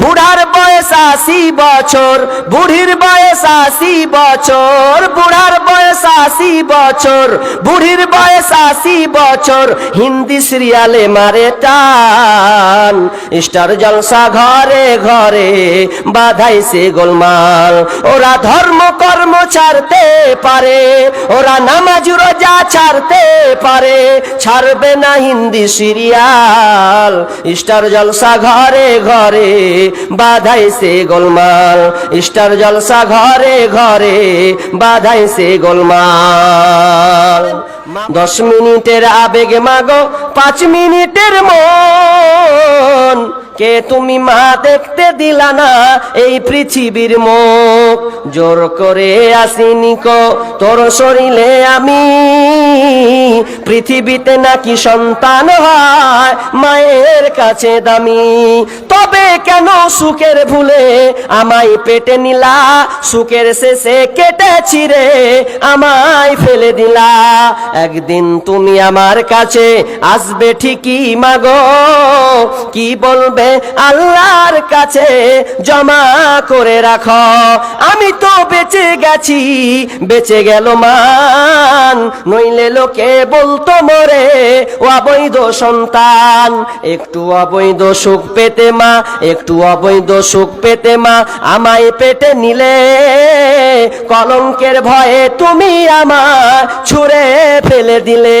বুড়ার বয়স আশি বছর, বুড়ির বয়স আশি বছর, বুড়ার বয়স আশি বছর, বুড়ির বয়স আশি বছর, হিন্দি সিরিয়ালে মারে টান। স্টার জলসা ঘরে ঘরে বাধাইছে গোলমাল। ওরা ধর্ম কর্ম ছাড়তে পারে, ওরা নামাজ রোজা ছাড়তে পারে, ছাড়বে না হিন্দি সিরিয়াল। স্টার জলসা ঘরে ঘরে বাধাইছে গোলমাল। স্টার জলসা ঘরে ঘরে বাধাইছে গোলমাল। দশ মিনিটের আবেগে মাগো, পাঁচ মিনিটের মন। কে তুমি মা দেখতে দিলা না এই পৃথিবীর মুখ? জোর করে আসিনি কো তোর শরীরে আমি। পৃথিবীতে নাকি সন্তান হয়, মায়ের কাছে দামি। তবে কেন সুখের ভুলে আমায় পেটে নিলা? সুখের শেষে কেটে ছিঁড়ে আমায় ফেলে দিলা। একদিন তুমি আমার কাছে আসবে ঠিকই, মাগো। কি বলবে আল্লাহর কাছে জমা করে রাখো। আমি তো বেঁচে গেছি, বেঁচে গেল মান। নইলে লোকে বলতো মরে অবৈধ সন্তান। একটু অবৈধ সুখ পেতে মা, একটু অবৈধ সুখ পেতে মা। আমায় পেটে নিলে, কলঙ্কের ভয়ে তুমি আমার ছুঁড়ে ফেলে দিলে।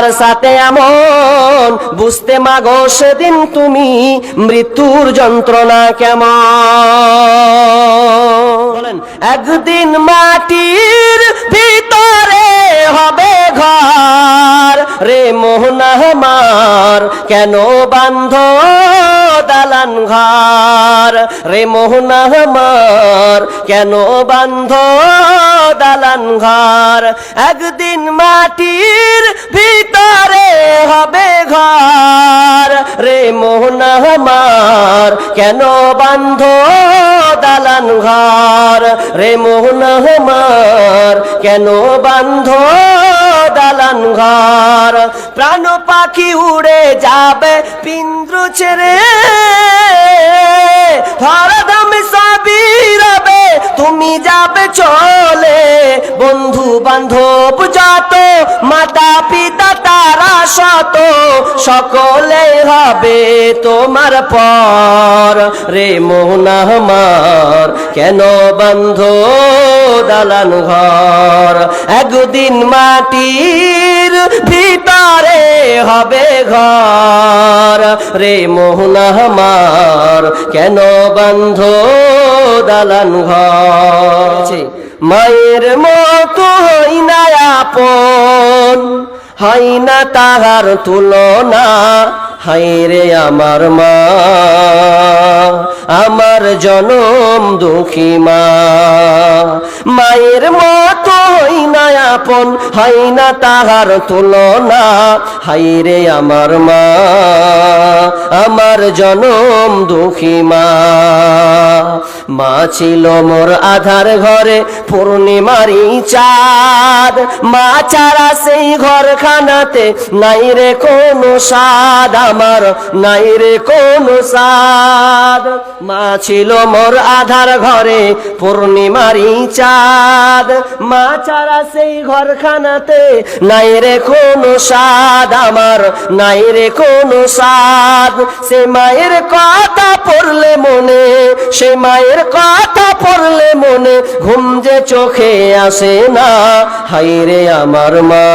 সাথে এমন, বুঝতে মাগো সেদিন তুমি মৃত্যুর যন্ত্রণা কেমন? একদিন মাটির ভিতরে হবে ঘর। রে মোহনা আমার, কেন বান্ধ দালান ঘর? রে মোহনা আমার, কেন বান্ধ দালান ঘর, একদিন মাটির ভিতরে হবে ঘর। রে মোহনা আমার, কেন বান্ধ দালান ঘর? রে মোহনা আমার, কেন বান্ধ দালান ঘর? প্রাণ পাখি উড়ে যাবে পিন্দ্র ছেড়ে ধরাধাম সবই রবে তুমি যাবে চলে। বন্ধু বান্ধব যত মাতা পিতা শত সকলে হবে তোমার পর। রে মোহনা আমার, কেন বন্ধ দালান ঘর? একদিন মাটির ভিতরে হবে ঘর। রে মোহনা আমার, কেন বন্ধ দালান ঘর? মায়ের মতো হই না আপন। হয় না তাহার তুলনা হাই রে আমার মা। আমার জনম দুঃখী মা। মায়ের মতো হই না আপন হাই না তাহার তুলনা। হাই রে আমার মা, আমার জনম দুঃখী মা। মা ছিল মোর আধার ঘরে পূর্ণিমারি চাঁদ। মা ছাড়া সেই ঘরখানাতে নাই রে কোনো স্বাদ। আমার নাই রে কোনো স্বাদ। মা ছিল মোর আধার ঘরে পূর্ণিমারি চাঁদ। মা ছাড়া সেই ঘরখানাতে নাই রে কোনো স্বাদ আমার নাই রে কোনো স্বাদ। সে মায়ের কথা পড়লে মনে, সে মায়ের কথা পড়লে মনে, ঘুম যে চোখে আসে না হাই রে আমার মা,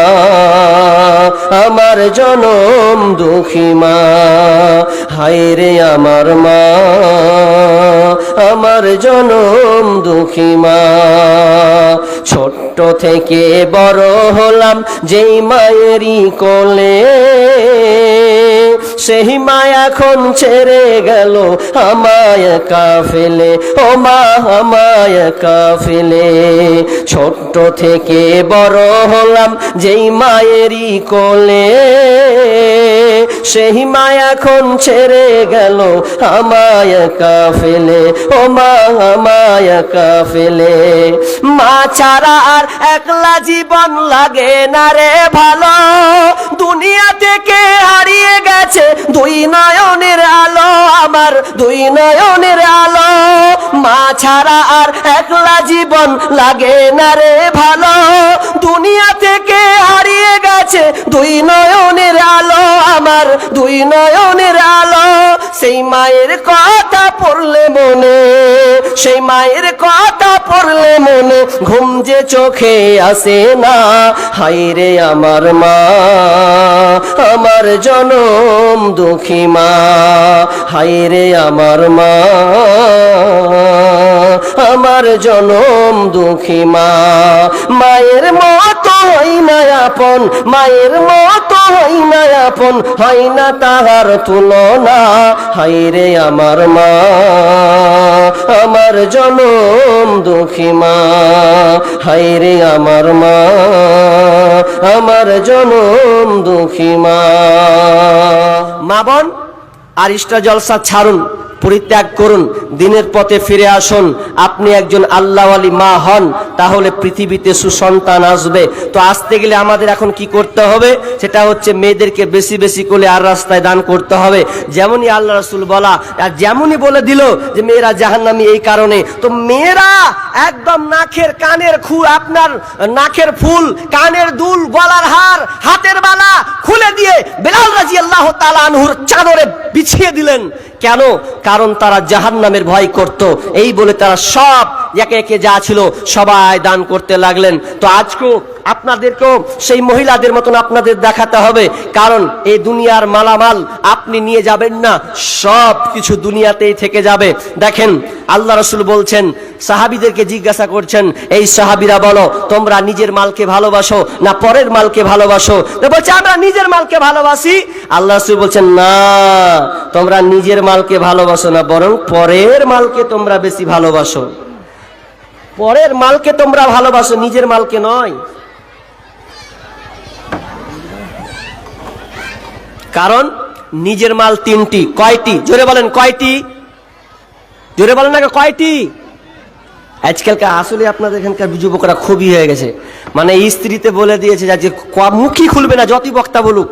আমার জনম দুঃখী মা হাই রে আমার মা, আমার জনম দুঃখী মা। ছোট্ট থেকে বড় হলাম যেই মায়েরই কোলে। সেই মা এখন ছেড়ে গেল আমায় কাফেলে, ও মা আমায় কাফেলে। ছোট্ট থেকে বড় হলাম যেই মায়েরই কোলে। সেই মা এখন ছেড়ে গেল আমায় কাফেলে, ও মা আমায় কাফেলে। মা ছাড়া আর একলা জীবন লাগে না রে ভালো। দুনিয়া থেকে হারিয়ে গেছে দুই নয়নের আলো আমার, দুই নয়নের আলো। মা ছাড়া আর একলা জীবন লাগে না রে ভালো। দুনিয়া থেকে হারিয়ে গেছে দুই নয়নের আলো, আমার দুই নয়নের আলো। সেই মায়ের কথা পড়লে মনে, সেই মায়ের কথা পড়লে মনে, ঘুম যে চোখে আসে না। হাই রে আমার মা, আমার জনম দুঃখী মা। হাই রে আমার মা, আমার জনম দুঃখী মা। মায়ের মতো হই না আপন, মায়ের মতো হই হয় না তাহার তুলনা। হাই রে আমার মা, আমার জনম দুঃখী মা। হাই রে আমার মা, আমার জনম দুঃখী মা। মা বোন আর ইষ্টা জলসা ছাড়ুন। পরিত্যাগ করুন, দিনের পথে ফিরে আসুন। আপনি একজন আল্লাহওয়ালি মা হন, তাহলে পৃথিবীতে সুসন্তান আসবে। তো আসতে গেলে আমাদের এখন কি করতে হবে? সেটা হচ্ছে মেয়েদেরকে বেশি বেশি করে আর রাস্তায় দান করতে হবে। যেমনই আল্লাহ রসুল বলা, আর যেমনই বলে দিল যে, মেয়েরা জাহান্নামি এই কারণে। তো মেয়েরা একদম নাকের কানের খু আপনার নাকের ফুল, কানের দুল, গলার হার, হাতের বালা খুলে দিয়ে বেলাল রাজি আল্লাহ তালা আনহুর চাদরে বিছিয়ে দিলেন। কেন? কারণ তারা জাহান নামের ভয় করত। এই বলে তারা সব একে একে যা ছিল সবাই দান করতে লাগলেন। তো আজকেও আপনাদেরকেও সেই মহিলাদের মতন আপনাদের দেখাতে হবে। কারণ এই দুনিয়ার মালামাল আপনি নিয়ে যাবেন না সব কিছু দুনিয়াতেই থেকে যাবে। দেখেন আল্লাহ রসুল বলছেন, সাহাবিদেরকে জিজ্ঞাসা করছেন, এই সাহাবিরা বলো, তোমরা নিজের মালকে ভালোবাসো না পরের মালকে ভালোবাসো? বলছে, আমরা নিজের মালকে ভালোবাসি। আল্লাহ রসুল বলছেন, না, তোমরা নিজের মালকে ভালোবাসো না, বরং পরের মালকে তোমরা বেশি ভালোবাসো। পরের মালকে তোমরা ভালোবাসো, নিজের মালকে নয়। কারণ, নিজের মাল তিনটি, কয়টি? জোরে বলেন, কয়টি? জোরে বলেন না কয়টি? আজকালকার আসলে আপনাদের এখানকার যুবকরা খুবই হয়ে গেছে। মানে স্ত্রীতে বলে দিয়েছে যে মুখই খুলবে না, যতই বক্তা বলুক।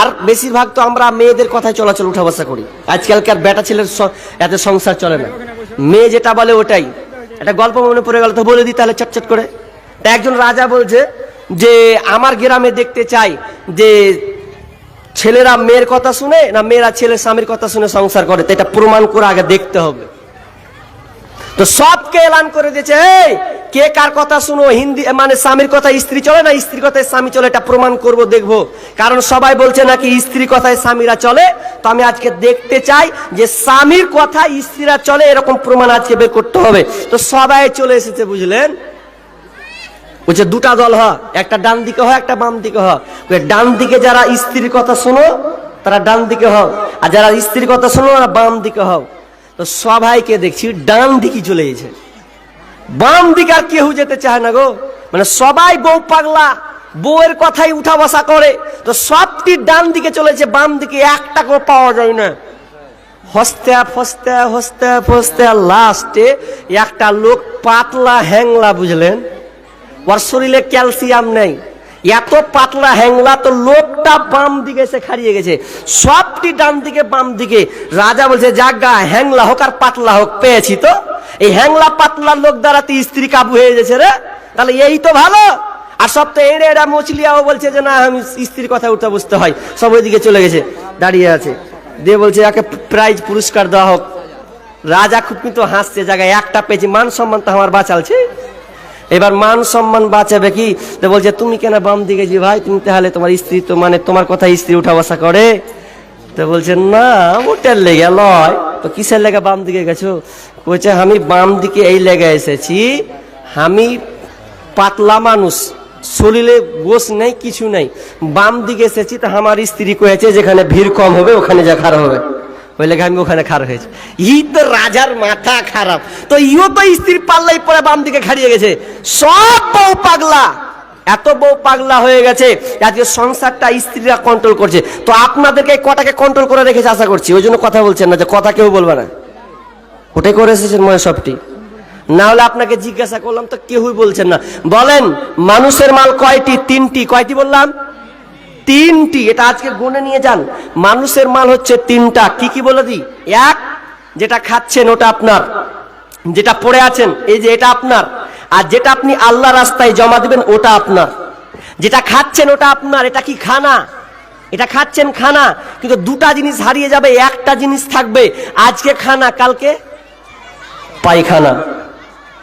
আর বেশিরভাগ তো আমরা মেয়েদের কথায় চলাচল উঠা বসা করি। আজকালকার বেটা ছেলের এত সংসার চলে না। মেয়ে যেটা বলে ওটাই। একটা গল্প মনে পড়ে গেল তো, বলে দিই তাহলে চটচট করে। তা একজন রাজা বলছে যে, আমার গ্রামে দেখতে চাই যে ছেলেরা মেয়ের কথা শুনে না মেয়েরা ছেলের স্বামীর কথা শুনে সংসার করে? এটা প্রমাণ করে আগে দেখতে হবে। তো সবকে এলান করে দিয়েছে কে কার কথা শুনো? হিন্দি মানে স্বামীর কথা স্ত্রী চলে না স্ত্রীর কথায় স্বামী চলে? এটা প্রমাণ করব, দেখব। কারণ সবাই বলছে নাকি স্ত্রী কথায় স্বামীরা চলে? তো আমি আজকে দেখতে চাই যে স্বামীর কথা স্ত্রীরা চলে, এরকম প্রমাণ আজকে বের করতে হবে। তো সবাই চলে এসেছে, বুঝলেন? বলছে, দুটা দল হ, একটা ডান দিকে হ, একটা বাম দিকে হ। ডান দিকে যারা স্ত্রীর কথা শোনো, তারা ডান দিকে হও আর যারা স্ত্রীর কথা শোনো, তারা বাম দিকে হও তো সবাইকে দেখছি ডান দিকে চলে গেছে। বাম দিকে আর কেউ যেতে চায় না গো। মানে সবাই বউ পাগলা, বউয়ের কথাই উঠা বসা করে। তো সবটি ডান দিকে চলেছে, বাম দিকে একটা করে পাওয়া যায় না। হস্তে, ফস্তে হস্তে, ফস্তে লাস্টে একটা লোক পাতলা হ্যাংলা বুঝলেন? ওর শরীরে ক্যালসিয়াম নেই। এত পাতলা হ্যাংলা, তো লোকটা বাম দিকে এসে খারিয়ে গেছে। সবটি ডান দিকে, বাম দিকে। রাজা বলছে জাগা হ্যাংলা হোক আর পাতলা হোক, পেয়েছি তো। এই হ্যাংলা পাতলা লোক দ্বারা তুই স্ত্রী কাবু হয়ে গেছে রে। তাহলে এই তো ভালো। আর সব তো এড়ে এরা মছলিয়াও বলছে যে, না, আমি স্ত্রীর কথা উঠতে বুঝতে হয়। সব ওইদিকে চলে গেছে, দাঁড়িয়ে আছে। দিয়ে বলছে, একে প্রাইজ পুরস্কার দেওয়া হোক। রাজা খুব কিন্তু হাসছে জায়গায় একটা পেয়েছি। মান সম্মান তো আমার বাঁচালছে। এবার মান সম্মান বাঁচাবে কি? তো বলছে, তুমি কেন বাম দিকে যে ভাই? তুমি তাহলে তোমার স্ত্রী তো মানে তোমার কথা স্ত্রী উঠা বসা করে। তো বলছে, না, ওটার লেগে লয়। তো কিসের লেগে বাম দিকে গেছো? বলছে, আমি বাম দিকে এই লেগে এসেছি। আমি পাতলা মানুষ, শরীরে গোস নেই, কিছু নেই। বাম দিকে এসেছি, তা আমার স্ত্রী কয়েছে, যেখানে ভিড় কম হবে, ওখানে যা খারাপ হবে। ওই লেগে আমি ওখানে খারাপ হয়েছে। ই তো রাজার মাথা খারাপ। তো ইও তো স্ত্রীর পাল্লাই পরে বাম দিকে খাড়িয়ে গেছে। সব বউ পাগলা। এত বউ পাগলা হয়ে গেছে, আজকে সংসারটা স্ত্রীরা কন্ট্রোল করছে। তো আপনাদেরকে কটাকে কন্ট্রোল করে রেখেছে আশা করছি। ওই জন্য কথা বলছেন না যে কথা কেউ বলবে না। ওটাই করে এসেছেন মনে সবটি। না হলে আপনাকে জিজ্ঞাসা করলাম তো কেউই বলছেন না। বলেন, মানুষের মাল কয়টি? তিনটি। কয়টি বললাম? তিনটি, এটা আজকে গুনে নিয়ে যান। মানুষের মাল হচ্ছে তিনটা। কি কি বলে দিই? এক, যেটা খাচ্ছেন ওটা আপনার। যেটা পড়ে আছেন, এই যে এটা আপনার। আর যেটা আপনি আল্লাহ রাস্তায় জমা দিবেন, ওটা আপনার। যেটা খাচ্ছেন, ওটা আপনার। এটা কি খানা? এটা খাচ্ছেন খানা। কিন্তু দুটা জিনিস হারিয়ে যাবে, একটা জিনিস থাকবে। আজকে খানা, কালকে পায়খানা।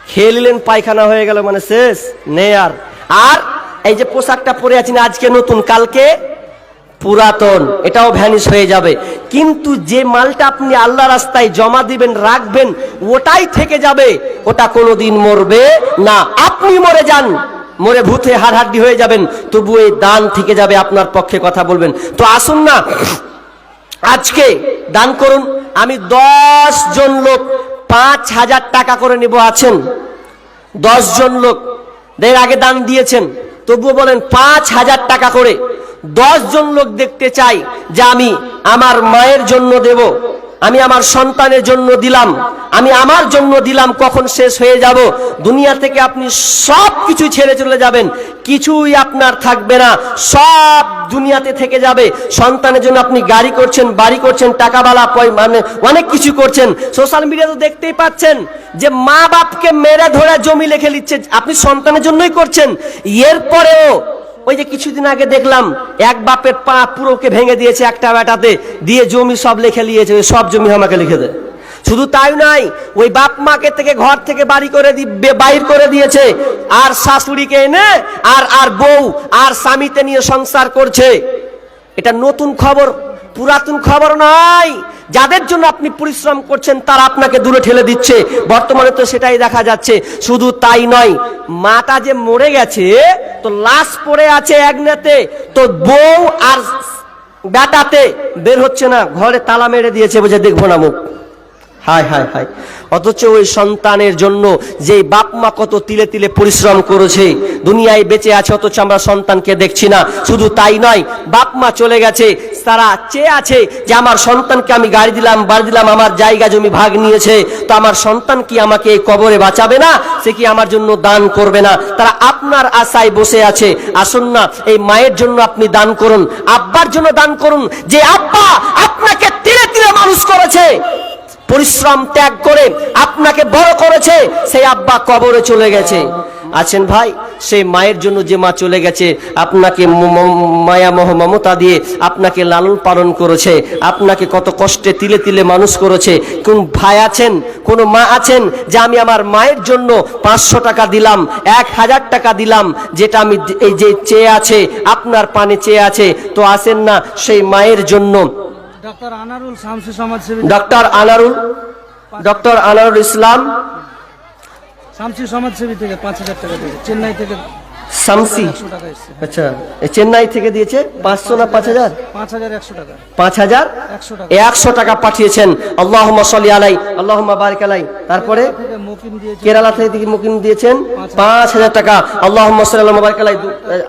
খেয়ে নিলেন, পায়খানা হয়ে গেল মানে শেষ নেই আর আর এই যে পোশাকটা পরে আছেন আজকে নতুন, কালকে পুরাতন, এটাও ভ্যানিশ হয়ে যাবে। কিন্তু যে মালটা আপনি আল্লাহ রাস্তায় জমা দিবেন, রাখবেন, ওটাই থেকে যাবে। ওটা কোনোদিন মরবে না। আপনি মরে যান। মরে ভূতে হাড়হাড্ডি হয়ে যাবেন। তবু এই দান থেকে যাবে আপনার পক্ষে কথা বলবেন। তো আসুন না। আজকে দান করুন। আমি দশ জন লোক পাঁচ হাজার টাকা করে নেব, আছেন? দশ জন লোক। এর আগে দান দিয়েছেন। তবুও বলেন, পাঁচ হাজার টাকা করে দশ জন লোক দেখতে চাই যে আমি আমার মায়ের জন্য দেব। আমি আমার সন্তানের জন্য দিলাম। আমি আমার জন্য দিলাম, কখন শেষ হয়ে যাব? দুনিয়া থেকে আপনি সব কিছু ছেড়ে চলে যাবেন। কিছুই আপনার থাকবে না। সব দুনিয়াতে থেকে যাবে। সন্তানের জন্য আপনি গাড়ি করছেন, বাড়ি করছেন পয়- মানে অনেক কিছু করছেন। সোশ্যাল মিডিয়া তো দেখতেই পাচ্ছেন যে মা বাপকে মেরে ধরে জমি লিখে নিচ্ছে। আপনি সন্তানের জন্যই করছেন। এরপরেও ওই যে কিছুদিন আগে দেখলাম, এক বাপের পা পুরোকে ভেঙে দিয়েছে একটা বেটাতে, দিয়ে জমি সব লিখে নিয়েছে, সব জমি আমাকে লিখে দে শুধু তাই নাই ওই বাপ মাকে থেকে ঘর থেকে বাড়ি করে দিবে বাইর করে দিয়েছে, আর শাশুড়িকে এনে, আর আর বউ, আর স্বামীতে নিয়ে সংসার করছে। এটা নতুন খবর পুরাতন খবর নয় যাদের জন্য আপনি পরিশ্রম করছেন, তারা আপনাকে দূরে ঠেলে দিচ্ছে। বর্তমানে তো সেটাই দেখা যাচ্ছে। শুধু তাই নয় মাটা যে মরে গেছে, তো লাশ পড়ে আছে একনাতে তো বউ আর বেটাতে বের হচ্ছে না। ঘরে তালা মেরে দিয়েছে বুঝে দেখব না মুখ। হায় হায় হায়। অথচ ওই সন্তানের জন্য যে বাপ মা কত তিলে তিলে পরিশ্রম করেছে, দুনিয়ায় বেঁচে আছে, অথচ আমরা সন্তানকে দেখছি না। শুধু তাই নয়, বাপ মা চলে গেছে তারা চেয়ে আছে যে আমার সন্তানকে আমি গাড়ি দিলাম, বাড়ি দিলাম, আমার জায়গা জমি ভাগ নিয়েছে। তো আমার সন্তান কি আমাকে এই কবরে বাঁচাবে না? সে কি আমার জন্য দান করবে না? তারা আপনার আশায় বসে আছে। আসুন না, এই মায়ের জন্য আপনি দান করুন, আব্বার জন্য দান করুন। যে আব্বা আপনাকে তিলে তিলে মানুষ করেছে পরিশ্রম ত্যাগ করে আপনাকে বড় করেছে, সেই আব্বা কবরে চলে গেছে। আছেন ভাই, সেই মায়ের জন্য যে মা চলে গেছে, আপনাকে মায়া মোহ, মমতা দিয়ে আপনাকে লালন পালন করেছে, আপনাকে কত কষ্টে তিলে তিলে মানুষ করেছে। কোন ভাই আছেন, কোন মা আছেন, যে আমি আমার মায়ের জন্য পাঁচশো টাকা দিলাম, এক হাজার টাকা দিলাম, যেটা আমি এই যে চেয়ে আছে, আপনার পানে চেয়ে আছে, তো আসেন না সেই মায়ের জন্য ডক্টর আনারুল শামসু সমাজসেবী ডক্টর আনারুল ডক্টর আনারুল ইসলাম। শামসু সমাজসেবী থেকে পাঁচ হাজার টাকা থেকে চেন্নাই থেকে শামসি? আচ্ছা চেন্নাই থেকে দিয়েছে পাঁচশো না পাঁচ হাজার? পাঁচ হাজার একশো টাকা। পাঁচ হাজার? একশো টাকা। পাঠিয়েছেন। আল্লাহ সলি আলাই আল্লাহ বারিক আলাই। তারপরে দিয়েছে কেরালা থেকে মুকিম দিয়েছেন? পাঁচ হাজার। টাকা। আল্লাহ সাল্লাম বারিক আলাই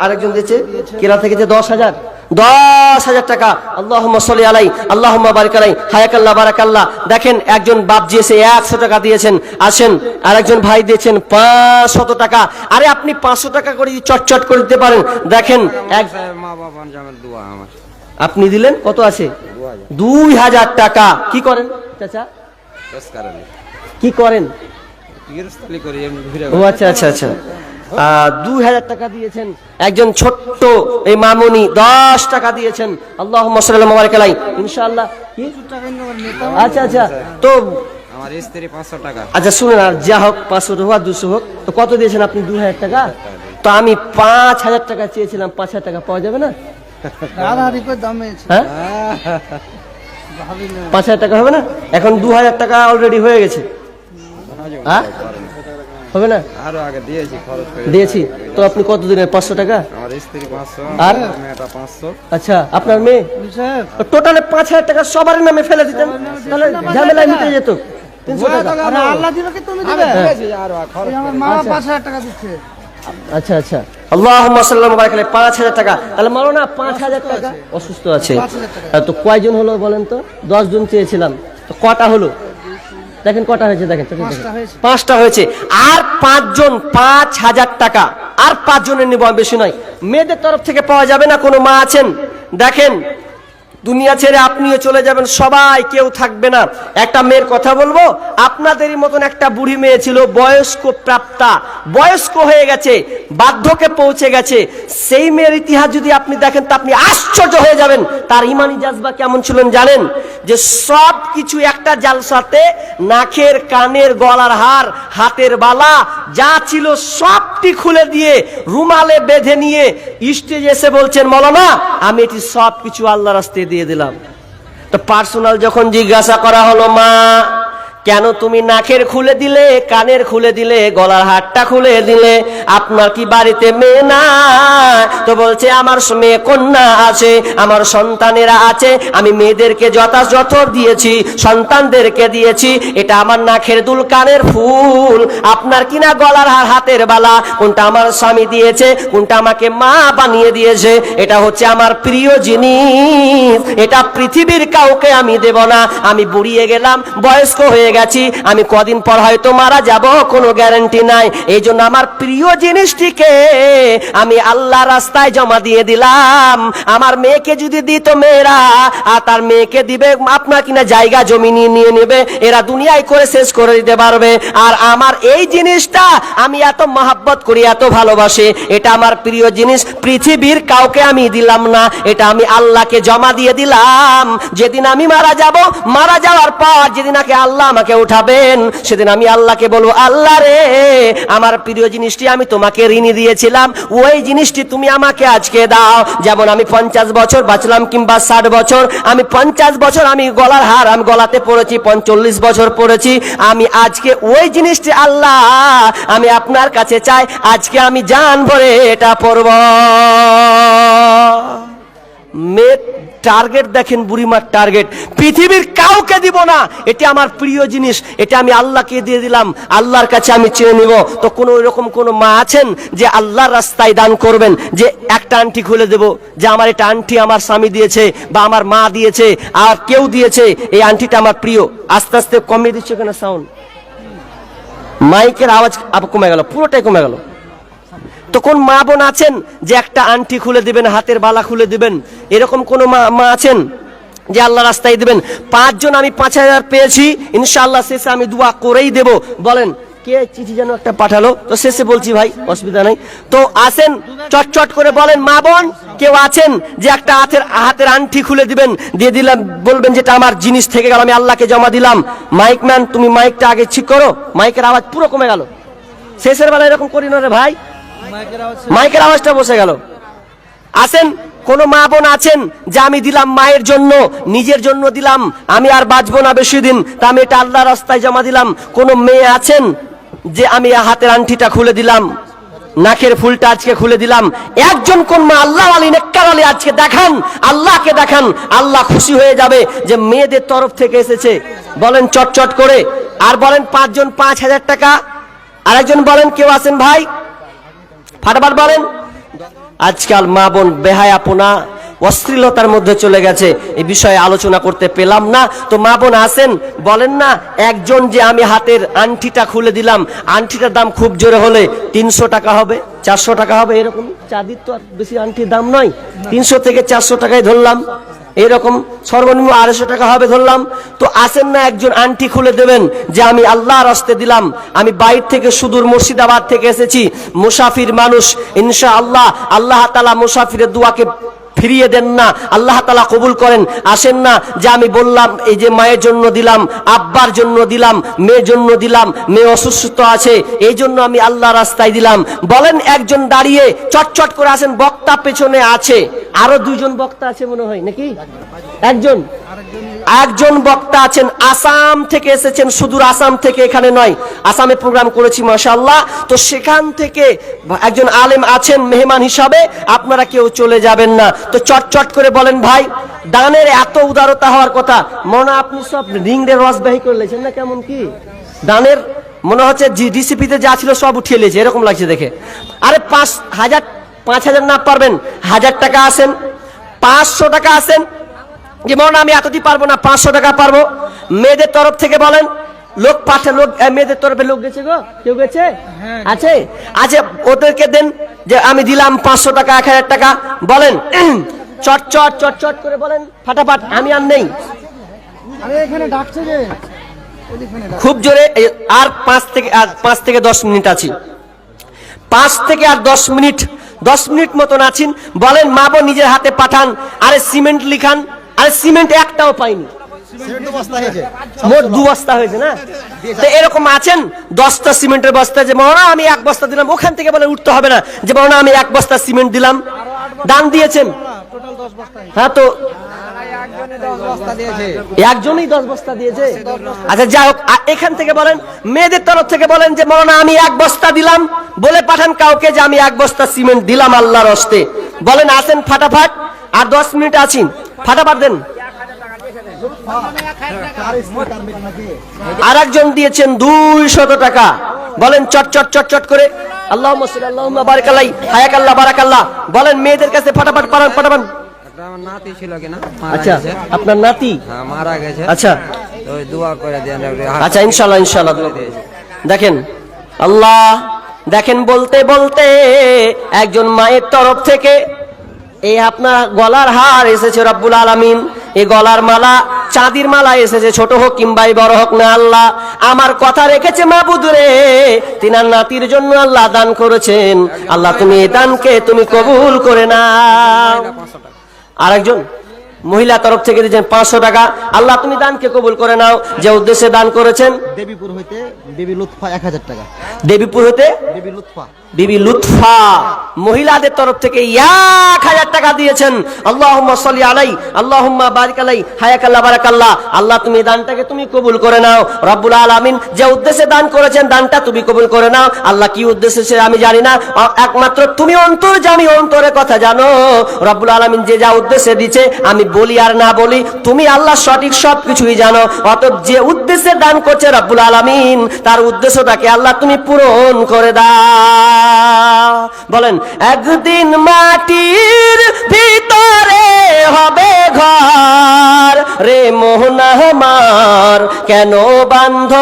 আরেকজন দিয়েছে। কেরালা থেকে যে দশ হাজার। দশ হাজার টাকা। আল্লাহ সলি আলাই আল্লাহ বারিক আলাই হায়াকাল্লাহ বারাকাল্লাহ দেখেন একজন বাপ দিয়েছে একশো টাকা দিয়েছেন আসেন আর একজন ভাই দিয়েছেন পাঁচশত টাকা। আরে আপনি পাঁচশো টাকা করে চটচট করে দিতে পারেন দেখেন এক মা দোয়া আমার। আপনি দিলেন? কত আছে? দুই হাজার টাকা। কি করেন চাচা? কি করেন? ও আচ্ছা আচ্ছা আচ্ছা। দুই হাজার টাকা দিয়েছেন একজন ছোট্ট এই মামুনি দশ টাকা দিয়েছেন। আল্লাহ কি টাকা আচ্ছা আচ্ছা। তো আমার স্ত্রী পাঁচশো টাকা। আচ্ছা শুনুন আর যা হোক পাঁচশো হোক আর দুশো হোক তো কত দিয়েছেন আপনি দু হাজার টাকা? তো আমি পাঁচ হাজার টাকা চেয়েছিলাম পাঁচ হাজার টাকা পাওয়া যাবে না? হ্যাঁ? না পাঁচ হাজার টাকা হবে না? এখন দু হাজার টাকা অলরেডি হয়ে গেছে। হ্যাঁ? হবে না? আরও আগে দিয়েছি খরচ করে দিয়েছি। তো আপনি কত দিনের পাঁচশো টাকা? আমার স্ত্রী পাঁচশো আর? মেয়েটা পাঁচশো। আচ্ছা আপনার মেয়ে? সাহেব টোটালে পাঁচ হাজার টাকা সবার নামে ফেলে দিতেন। তাহলে ঝামেলায় মিটে যেত। তিনশো টাকা। আরে আল্লাহ দিবে কি তুমি দিবে? দিয়েছি আরও খরচ আমার মা পাঁচ হাজার টাকা দিচ্ছে। আচ্ছা আচ্ছা। আল্লাহ পাঁচ হাজার টাকা। তাহলে মানো না পাঁচ হাজার টাকা অসুস্থ আছে। তো কয়জন হলো বলেন তো? দশ জন চেয়েছিলাম। তো কটা হলো? দেখেন কটা হয়েছে দেখেন পাঁচটা হয়েছে। আর পাঁচজন পাঁচ হাজার টাকা। আর পাঁচজনের নিব বেশি নয়। মেয়েদের তরফ থেকে পাওয়া যাবে না কোনো মা আছেন? দেখেন দুনিয়া ছেড়ে আপনিও চলে যাবেন, সবাই কেউ থাকবে না। একটা মেয়ের কথা বলব, আপনাদেরই মতন একটা বুড়ি মেয়ে ছিল, বয়স্ক প্রাপ্তা। বয়স্ক হয়ে গেছে বার্ধকে পৌঁছে গেছে। সেই মেয়ের ইতিহাস যদি আপনি দেখেন, তা আপনি আশ্চর্য হয়ে যাবেন। তার ইমানি জাজবা কেমন ছিলেন জানেন? যে সব কিছু একটা জালসাতে, নাকের, কানের, গলার হার, হাতের বালা, যা ছিল সবটি খুলে দিয়ে রুমালে বেঁধে নিয়ে স্টেজে এসে বলছেন, মৌলানা, আমি এটি সব কিছু আল্লাহ রাস্তায় দিয়ে দিলাম। তো পার্সোনাল যখন জিজ্ঞাসা করা হলো মা কেন তুমি নাকের খুলে দিলে, কানের খুলে দিলে, গলার হাটটা খুলে দিলে? আপনার কি বাড়িতে মেয়ে না তো বলছে, আমার মেয়ে কন্যা আছে, আমার সন্তানেরা আছে, আমি মেয়েদেরকে যথাযথ দিয়েছি, সন্তানদেরকে দিয়েছি, এটা আমার নাকের দুল কানের ফুল। আপনার কিনা গলার হার হাতের বালা? কোনটা আমার স্বামী দিয়েছে, কোনটা আমাকে মা বানিয়ে দিয়েছে? এটা হচ্ছে আমার প্রিয় জিনিস। এটা পৃথিবীর কাউকে আমি দেব না। আমি বুড়িয়ে গেলাম, বয়স্ক হয়ে গেছি, আমি কদিন পর হয়তো মারা যাব, কোনো গ্যারান্টি নাই। এই জন্য আমার প্রিয় জিনিসটিকে আমি আল্লাহ রাস্তায় জমা দিয়ে দিলাম। আমার মেয়েকে যদি দিত মেয়েরা, আর তার মেয়েকে দিবে, আপনার কিনা জায়গা জমি নিয়ে নিয়ে নেবে, এরা দুনিয়ায় করে শেষ করে দিতে পারবে। আর আমার এই জিনিসটা আমি এত মহাব্বত করি, এত ভালোবাসি, এটা আমার প্রিয় জিনিস, পৃথিবীর কাউকে আমি দিলাম না, এটা আমি আল্লাহকে জমা দিয়ে দিলাম। যেদিন আমি মারা যাব, মারা যাওয়ার পর যেদিন আগে আল্লাহ আমাকে উঠাবেন? সেদিন আমি আল্লাহকে বলব, আল্লাহ রে, আমার প্রিয় জিনিসটি আমি তোমাকে ঋণী দিয়েছিলাম। ওই জিনিসটি তুমি আমাকে আজকে দাও। যেমন আমি পঞ্চাশ বছর বাঁচলাম কিংবা ষাট বছর, আমি পঞ্চাশ বছর আমি গলার হার, আমি গলাতে পড়েছি, পঞ্চল্লিশ বছর পড়েছি। আমি আজকে ওই জিনিসটি আল্লাহ আমি আপনার কাছে চাই, আজকে আমি জান ভরে এটা পড়ব। মেয়ে টার্গেট দেখেন বুড়িমার টার্গেট পৃথিবীর কাউকে দিব না। এটা আমার প্রিয় জিনিস। এটা আমি আল্লাহকে দিয়ে দিলাম। আল্লাহর কাছে আমি চেয়ে নিব। তো কোনো এরকম কোনো মা আছেন যে আল্লাহর রাস্তায় দান করবেন, যে একটা আংটি খুলে দেব, যে আমার এটা আংটি আমার স্বামী দিয়েছে বা আমার মা দিয়েছে, আর কেউ দিয়েছে, এই আংটিটা আমার প্রিয়। আস্তে আস্তে কমিয়ে দিচ্ছে কেন সাউন্ড মাইকের আওয়াজ কমে গেল। পুরোটাই কমে গেল। তো কোন মা বোন আছেন যে একটা আংটি খুলে দিবেন, হাতের বালা খুলে দিবেন। এরকম কোন মা মা আছেন যে আল্লাহ রাস্তায় দিবেন? পাঁচজন আমি পাঁচ হাজার পেয়েছি, ইনশাআল্লাহ শেষে আমি দোয়া করেই দেব। বলেন, কে চিঠি যেন একটা পাঠালো? তো শেষে বলছি, ভাই, অসুবিধা নাই। তো আসেন, চটচট করে বলেন, মা বোন, কেউ আছেন যে একটা হাতের হাতের আংটি খুলে দিবেন? দিয়ে দিলাম, বলবেন, যেটা আমার জিনিস থেকে গেল, আমি আল্লাহকে জমা দিলাম। মাইক ম্যান, তুমি মাইকটা আগে ঠিক করো, মাইকের আওয়াজ পুরো কমে গেল। শেষের বেলা এরকম করি না রে ভাই। মাইকের আওয়াজটা বসে গেল। আসেন কোন মা বোন আছেন? যে আমি দিলাম মায়ের জন্য, নিজের জন্য দিলাম। আমি আর বাঁচবো না বেশি দিন তা আমি এটা আল্লাহ রাস্তায় জমা দিলাম। কোন মেয়ে আছেন? যে আমি হাতের আংটিটা খুলে দিলাম। নাকের ফুলটা আজকে খুলে দিলাম। একজন কোন মা আল্লাহ আলী নেককার আলী আজকে দেখান? আল্লাহকে দেখান। আল্লাহ খুশি হয়ে যাবে যে মেয়েদের তরফ থেকে এসেছে। বলেন চটচট করে। আর বলেন পাঁচজন পাঁচ হাজার টাকা। আর একজন বলেন, কেউ আছেন ভাই? ফাটাফাট বলেন। আজকাল মা বোন বেহায়াপনা অশ্লীলতার মধ্যে চলে গেছে। এই বিষয়ে আলোচনা করতে পেলাম না। তো মা বোন আসেন বলেন না, একজন যে আমি হাতের আংটিটা খুলে দিলাম, আংটিটার দাম খুব জোরে হলে তিনশো টাকা হবে, চারশো টাকা হবে এরকম? চাঁদির তো আর বেশি আংটির দাম নয়। তিনশো থেকে চারশো টাকায় ধরলাম। এরকম সর্বনিম্ন আড়াইশো টাকা হবে ধরলাম। তো আসেন না একজন আন্টি খুলে দেবেন, যে আমি আল্লাহর রাস্তে দিলাম। আমি বাইর থেকে সুদূর মুর্শিদাবাদ থেকে এসেছি। মুসাফির মানুষ ইনশা আল্লাহ আল্লাহ তালা মুসাফিরের দুয়াকে ফিরিয়ে দেন না। আল্লাহ তালা কবুল করেন। আসেন না, যে আমি বললাম, এই যে মায়ের জন্য দিলাম, আব্বার জন্য দিলাম, মেয়ের জন্য দিলাম, মেয়ে অসুস্থ আছে, এই জন্য আমি আল্লাহ রাস্তায় দিলাম। বলেন, একজন দাঁড়িয়ে চটচট করে আসেন, বক্তা পেছনে আছে। আরও দুজন বক্তা আছে মনে হয়, নাকি? একজন। একজন বক্তা আছেন, আসাম থেকে এসেছেন, সুদূর আসাম থেকে এখানে নয়, আসামে প্রোগ্রাম করেছি মাশাল্লাহ তো সেখান থেকে একজন আলেম আছেন, মেহমান হিসাবে, আপনারা কেউ চলে যাবেন না। তো চট চট করে বলেন, ভাই, দানের এত উদারতা হওয়ার কথা, মনে আপনি সব রিং রিংডের রসবাহী করে লেছেন না কেমন কি? দানের মনে হচ্ছে ডিসিপিতে যা ছিল সব উঠিয়ে লেছে, এরকম লাগছে দেখে। আরে পাঁচ হাজার পাঁচ হাজার না পারবেন, হাজার টাকা আসেন পাঁচশো টাকা আসেন যে মনে হয় আমি এতদিন পারব না পাঁচশো টাকা পারব। মেয়েদের তরফ থেকে বলেন লোক পাঠে লোক মেয়েদের তরফে লোক গেছে গো? কেউ গেছে? হ্যাঁ। আছে? আছে ওদেরকে দেন যে আমি দিলাম পাঁচশো টাকা এক হাজার টাকা। বলেন চট চট চট চট করে বলেন ফাটাফাট আমি আর নেই। খুব জোরে আর পাঁচ থেকে আর পাঁচ থেকে দশ মিনিট আছি। পাঁচ থেকে আর দশ মিনিট দশ মিনিট মতন আছেন। বলেন মা বোন নিজের হাতে পাঠান আরে সিমেন্ট লিখান। আরে সিমেন্ট একটাও পাইনি। মোট দু বস্তা হয়েছে না? তো এরকম আছেন? দশটা সিমেন্টের বস্তা যে আমি এক বস্তা দিলাম। ওখান থেকে বলে উঠতে হবে না যে আমি এক বস্তা সিমেন্ট দিলাম। দান দিয়েছেন। হ্যাঁ তো একজনই দশ বস্তা দিয়েছে। আচ্ছা যাই হোক এখান থেকে বলেন মেয়েদের তরফ থেকে বলেন যে মরনা আমি এক বস্তা দিলাম। বলে পাঠান কাউকে যে আমি এক বস্তা সিমেন্ট দিলাম আল্লাহর হস্তে। বলেন আসেন ফাটাফাট। আর দশ মিনিট আছেন। ফাটাফাট দেন। আর একজন দিয়েছেন দুই শত টাকা। বলেন চট চট চট চট করে। আল্লাহ আল্লাহ বারাকাল্লাহ হায়াকাল্লাহ, বারাকাল্লাহ। বলেন মেয়েদের কাছে ফাটাফাট পাঠান কিনা আচ্ছা আপনার নাতি? আচ্ছা। আচ্ছা ইনশাল্লাহ ইনশাল্লাহ দেখেন, আল্লাহ দেখেন বলতে বলতে একজন মায়ের তরফ থেকে এই আপনার গলার হার এসেছে রব্বুল আলামিন। এই গলার মালা চাঁদির মালা এসেছে ছোট হোক কিংবা এই বড় হোক না আল্লাহ। আমার কথা রেখেছে মাবুদ রে তিনার নাতির জন্য আল্লাহ দান করেছেন। আল্লাহ তুমি এ দানকে তুমি কবুল করে না আরেকজন মহিলা তরফ থেকে দিয়েছেন পাঁচশো টাকা। আল্লাহ তুমি দানকে কবুল করে নাও। যে উদ্দেশ্যে দান করেছেন? দেবীপুর হইতে দেবী লুৎফা এক হাজার টাকা। দেবীপুর হতে দেবী লুৎফা। বিবি লুৎফা মহিলাদের তরফ থেকে এক হাজার টাকা দিয়েছেন। আল্লাহ সাল্লি আলাই আল্লাহ বারিক আলাই হায়াকাল্লাহ বারাকাল্লাহ আল্লাহ, তুমি দানটাকে তুমি কবুল করে নাও। রব্বুল আলামিন যে উদ্দেশ্যে দান করেছেন, দানটা তুমি কবুল করে নাও। আল্লাহ কি উদ্দেশ্যে সে আমি জানি না। একমাত্র তুমি অন্তর জানি অন্তরের কথা জানো। রব্বুল আলামিন যে যা উদ্দেশ্যে দিচ্ছে আমি বলি আর না বলি, তুমি আল্লাহ সঠিক সব কিছুই জানো। অত যে উদ্দেশ্যে দান করছে রব্বুল আলামিন, তার উদ্দেশ্যটাকে আল্লাহ তুমি পূরণ করে দাও। বলেন, একদিন মাটির ভিতরে হবে ঘর। রে মোহনা মার কেন বান্ধ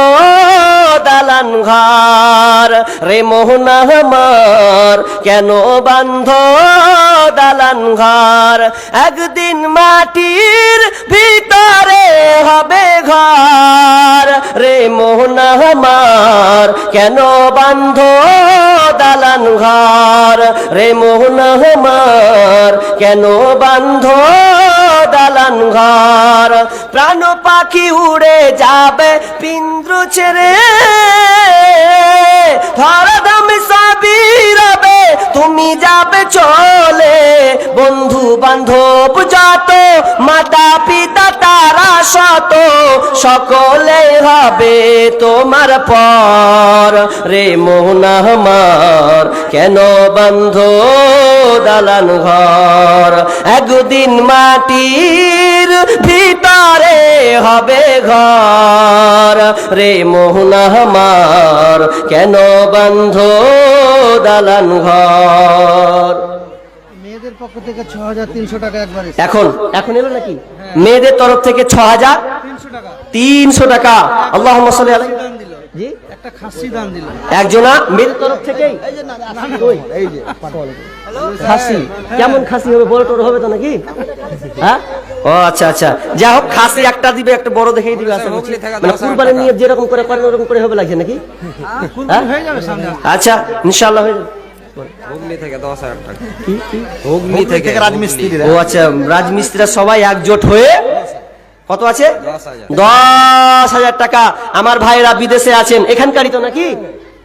দালান ঘর? রে মোহনা আমার, কেন বান্ধ দালান ঘর? একদিন মাটির ভিতরে হবে ঘর। রে মোহনা মার কেন বান্ধ দালান ঘর। রে মোহন আমার, কেন বান্ধ দালান ঘর? প্রাণ পাখি উড়ে যাবে পিন্দ্র ছেড়ে। ধরদম সবই রবে তুমি যাবে চলে। বন্ধু বান্ধব যত মাতা পিতা তারা শত, সকলে হবে তোমার পর। রে মোহনা আমার, কেন বন্ধ দালান ঘর? একদিন মাটির ভিতরে হবে ঘর। রে মোহনা আমার। কেন বন্ধ দালান ঘর? মেয়েদের পক্ষ থেকে ছ হাজার তিনশো টাকা একবার এখন এখন এলো নাকি? মেয়েদের তরফ থেকে ছ হাজার তিনশো টাকা। আল্লাহ দান দিল। জি? একটা খাসি দান দিল। একজনা মেয়েদের তরফ থেকেই? এই যে খাসি। কেমন খাসি হবে? বড় টড় হবে তো নাকি? হ্যাঁ? ও আচ্ছা আচ্ছা। যা হোক খাসি একটা দিবে একটা বড় দেখেই দিবে থেকে মানে কুরবানি নিয়ে যেরকম করে করেন ওরকম করে হবে লাগছে নাকি? হ্যাঁ? হয়ে যাবে সামনে। আচ্ছা ইনশাআল্লাহ হয়ে যাবে। হুগলি থেকে দশ হাজার টাকা। কি কি? হুগলি থেকে রাজমিস্ত্রিরা ও আচ্ছা রাজমিস্ত্রিরা সবাই একজোট হয়ে কত আছে? দশ হাজার। দশ হাজার টাকা। আমার ভাইরা বিদেশে আছেন। এখানকারই তো নাকি?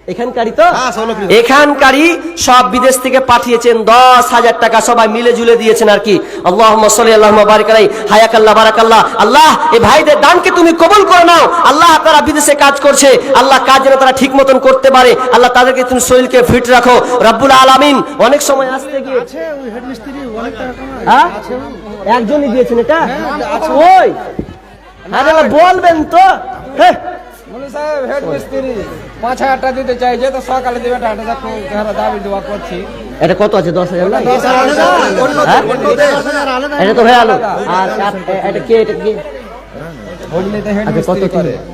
এখানকারই তো? হ্যাঁ, সব এখানকারই সব বিদেশ থেকে পাঠিয়েছেন দশ হাজার টাকা সবাই মিলে ঝুলে দিয়েছেন আর কি। আল্লাহ সাল্লি আল্লাহ বারিক হায়াকাল্লাহ বারাকাল্লাহ আল্লাহ এই ভাইদের দানকে তুমি কবুল করে নাও। আল্লাহ তারা বিদেশে কাজ করছে। আল্লাহ কাজ যেন তারা ঠিক মতন করতে পারে। আল্লাহ তাদেরকে তুমি শরীরকে ফিট রাখো। রব্বুল আলামিন অনেক সময় আসতে গিয়ে হ্যাঁ? একজনই দিয়েছেন এটা? ওই। বলবেন তো। হ্যাঁ বলি সাহেব হেড মিস্ত্রি পাঁচ হাজার টাকা দিতে চাইছে তো সকালে দেবে টাকা দাবি দেওয়া করছি। এটা কত আছে? দশ হাজার হ্যাঁ? এটা তো আলো। আর আর এটা কে এটা কে? বুঝলি তো হেড আচ্ছা কত করে? কি